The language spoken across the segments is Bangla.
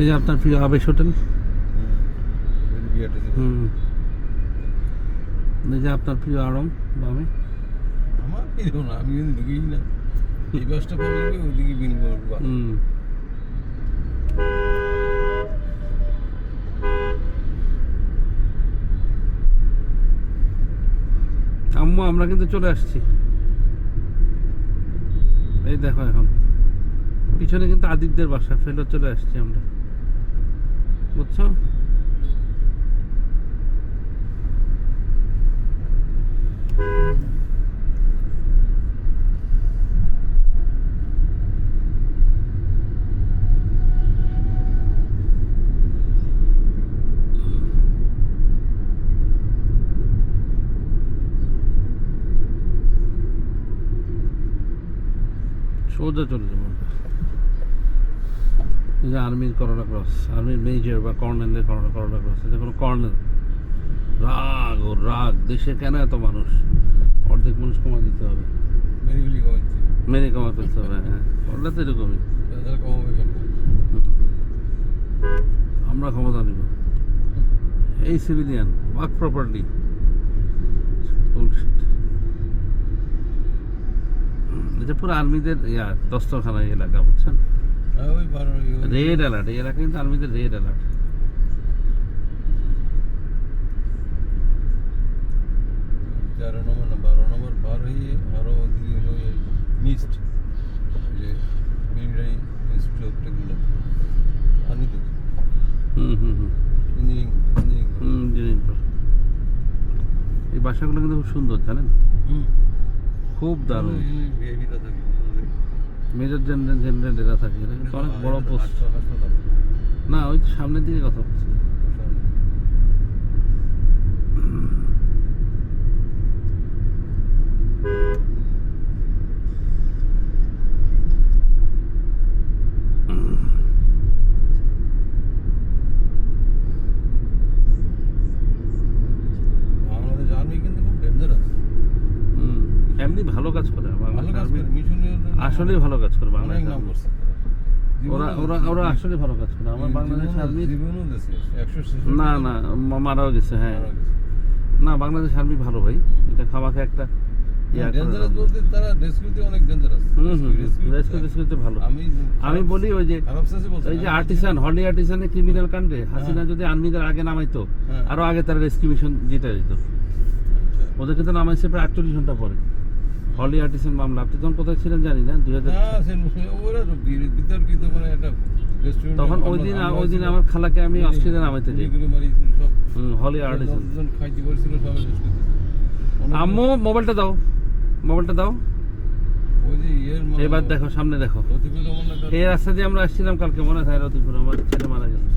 এই যে আপনার প্রিয় আবেশ হোটেল। হুম এই যে আপনার প্রিয় আড়ং বামে। আমার এরকম না আমি কিন্তু ঢুকেই না। এই বাসটা করলে ওইদিকে বিন করব। হুম। আম্মু আমরা কিন্তু চলে আসছি। এই দেখো এখন। পিছনে কিন্তু আদিত্যের বাসা ফেলে চলে আসছি আমরা। বুঝছ সোজা চলে যাব এই যে আর্মির করোনা ক্রস আর্মির মেজর বা কর্নেলের করোনা করোনা ক্রস এটা কোনো কর্নেল। রাগ ও রাগ দেশে কেন এত মানুষ? অর্ধেক মানুষ কমা দিতে হবে। মেরে কমা ফেলতে হবে হ্যাঁ। করলে তো এরকমই। আমরা ক্ষমতা নিব। এই সিভিলিয়ান ওয়ার্ক প্রপারলি এটা পুরো আর্মিদের ইয়া দস্তরখানা এলাকা বুঝছেন? রেড অ্যালার্ট এই এলাকা কিন্তু আর্মিদের রেড অ্যালার্ট তেরো নম্বর না বারো নম্বর পার হয়ে আরও ওদিকে হলো মিস্ট যে মিলিটারি ইনস্টিটিউট টেকনোলজি আনি তো। হুম হুম হুম। ইঞ্জিনিয়ারিং এই বাসাগুলো কিন্তু খুব সুন্দর জানেন? হুম। খুব দারুণ। মেজর জেনারেল জেনারেল এরা থাকে এটা কিন্তু অনেক বড় পোস্ট না ওই তো সামনের দিকে কথা বলছি। বাংলাদেশ আর্মি কিন্তু খুব ডেঞ্জারাস হুম এমনি ভালো কাজ করে ভালো বাংলাদেশ কাজ আর্মি করে মিশনে আসলেই ভালো কাজ করে বাংলাদেশ ওরা ওরা ওরা আসলে ভালো কাজ করে। আমার বাংলাদেশ আর্মি না না মারাও গেছে হ্যাঁ। না বাংলাদেশ আর্মি ভালো ভাই। এটা খামাখা একটা রেস্কিউতে ভালো। আমি বলি ওই যে এই যে আর্টিসান হলি আর্টিসানের ক্রিমিনাল কাণ্ডে। হাসিনা হ্যাঁ। যদি আর্মিদের আগে নামাইতো হ্যাঁ। আরও আগে তারা রেস্কিউ মিশন জিতে যেত। আচ্ছা। ওদেরকে তো নামাইছে প্রায় আটচল্লিশ ঘণ্টা পরে। হলি আর্টিসান মামলা। আপনি তখন কোথায় ছিলেন জানি না দুই হাজার বিতর্কিত মানে একটা তখন ওই দিন ওই দিন আমার খালাকে আমি অস্ট্রেলিয়া নামাইতে যাই। হলি আর্টিসান খাইতে সবাই আম্মু মোবাইলটা দাও। মোবাইলটা দাও। এবার দেখো সামনে দেখো। এই রাস্তা দিয়ে আমরা আসছিলাম কালকে মনে হয় রতিপুর আমার ছেলে মারা গেছে।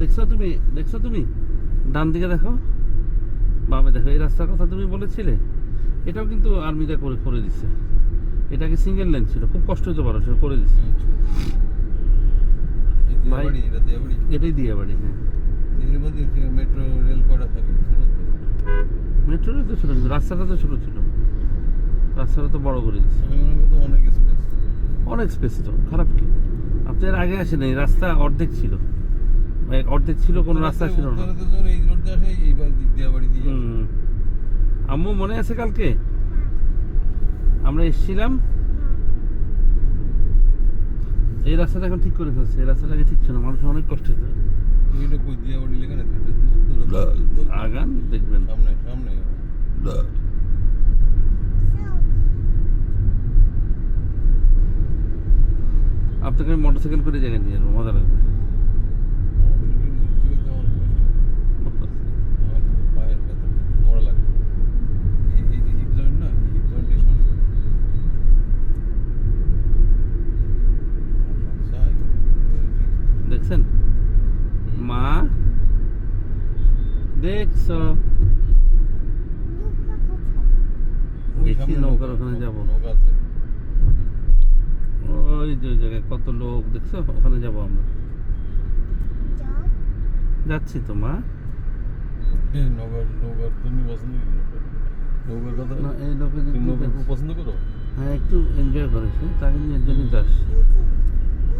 দেখছ তুমি? দেখছ তুমি? ডান দিকে দেখো। বামে দেখো এই রাস্তার কথা তুমি বলেছিলে? এটাও কিন্তু আর্মিরা করে করে দিচ্ছে এটাকে সিঙ্গেল লেন ছিল খুব কষ্ট হতে পারো করে দিচ্ছে। এটাই দিয়ে বাড়ি হ্যাঁ। মেট্রো রেল কয়টা থাকে। মেট্রো তো। ছোটো রাস্তাটা তো ছোটো ছিল। রাস্তাটা তো বড় করে দিচ্ছে করি অনেক স্পেস অনেক স্পেস তো খারাপ কি? আপনি এর আগে আসেন এই রাস্তা অর্ধেক ছিল। অর্ধেক ছিল কোনো রাস্তা ছিল না। এই রোড দিয়ে আসে এইবার দিয়াবাড়ি দিয়ে আসে। হুম। আম্মু মনে আছে কালকে? আমরা এসেছিলাম। এই রাস্তাটা এখন ঠিক করে ফেলছে এই রাস্তাটা আগে ঠিক ছিল মানুষ অনেক কষ্ট হতো আগান দেখবেন। সামনে সামনে। আপনাকে আমি মোটরসাইকেল করে জায়গায় নিয়ে যাব মজা লাগবে আমাদের এই উত্তরে তো আমার কষ্ট। আমার খুব পায়ের ব্যথা, মোড়া লাগে। এই- এই যে hip joint না, hip joint এই সামনে করে। সমস্যা, এগুলো- দেখছেন? মা? দেখছ? দেখি নৌকার ওখানে যাব। ওই যে জায়গায় কত লোক দেখছ? ওখানে যাব আমরা। যাচ্ছি তো মা? পছন্দ করি? হ্যাঁ একটু এনজয় করেছি তাই নিয়ে তো আসছি।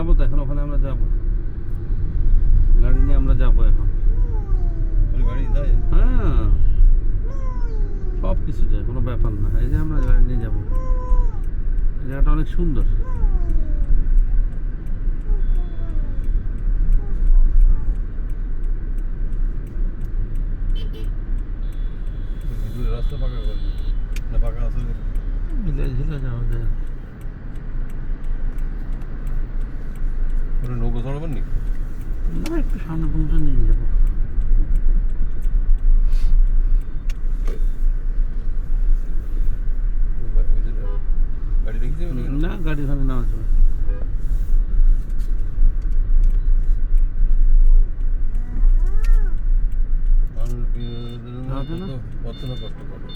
যাব তো এখন ওখানে আমরা যাব। গাড়ি নিয়ে আমরা যাব এখন। গাড়ি যায়? হ্যাঁ। সব কিছু যায় কোনো ব্যাপার না। এই যে আমরা গাড়ি নিয়ে যাব। জায়গাটা অনেক সুন্দর। দূরে রাস্তা না আছে ঝিলে ঝিলে যাওয়া যায়। নৌকা চড়াবেন নি না একটু সামনে পর্যন্ত নিয়ে যাব। না গাড়ি ওখানে না? না কষ্ট করে।